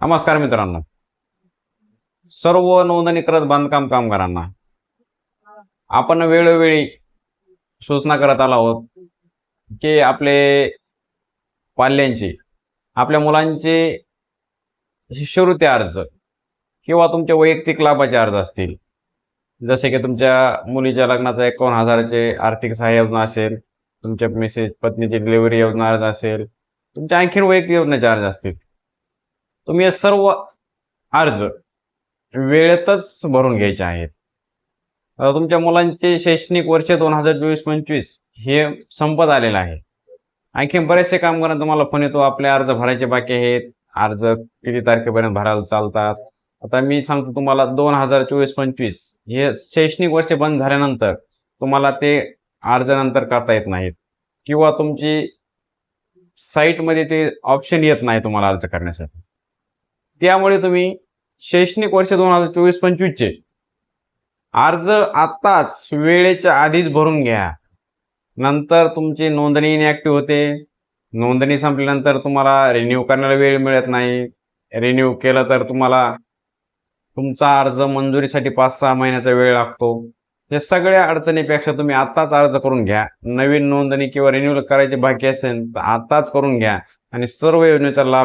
नमस्कार मित्रांनो. सर्व नोंदणीकृत बांधकाम कामगारांना आपण वेळोवेळी सूचना करत आलो आहोत की आपले पाल्यांचे आपल्या मुलांचे शिष्यवृत्ती अर्ज किंवा तुमचे वैयक्तिक लाभाचे अर्ज असतील. जसे की तुमच्या मुलीच्या लग्नाचा एकावन्न हजाराचे आर्थिक सहाय्य योजना असेल तुमच्या मिसेस पत्नीची डिलिव्हरी योजना अर्ज असेल तुमच्या आणखीन वैयक्तिक योजनेचे अर्ज असतील. तुम्ही हे सर्व अर्ज वेळेतच भरून घ्यायचे आहेत. तुमच्या मुलांचे शैक्षणिक वर्ष दोन हजार चोवीस पंचवीस हे संपत आलेलं आहे. आणखी बरेचसे कामगारांना तुम्हाला फोन येतो आपले अर्ज भरायचे बाकी आहेत. अर्ज किती तारखेपर्यंत भरायला चालतात? आता मी सांगतो तुम्हाला दोन हजार चोवीस पंचवीस हे शैक्षणिक वर्ष बंद झाल्यानंतर तुम्हाला ते अर्ज नंतर करता येत नाहीत. किंवा तुमची साईटमध्ये ते ऑप्शन येत नाही तुम्हाला अर्ज करण्यासाठी. त्यामुळे तुम्ही शैक्षणिक वर्ष दोन हजार चोवीस पंचवीसचे अर्ज आत्ताच वेळेच्या आधीच भरून घ्या. नंतर तुमची नोंदणी इनॅक्टिव्ह होते. नोंदणी संपल्यानंतर तुम्हाला रिन्यू करण्याला वेळ मिळत नाही. रिन्यू केलं तर तुम्हाला तुमचा अर्ज मंजुरीसाठी पाच सहा महिन्याचा वेळ लागतो. या सगळ्या अडचणीपेक्षा तुम्ही आत्ताच अर्ज करून घ्या. नवीन नोंदणी किंवा रिन्यू करायची बाकी असेल तर आत्ताच करून घ्या. आणि सर्व योजनेचा लाभ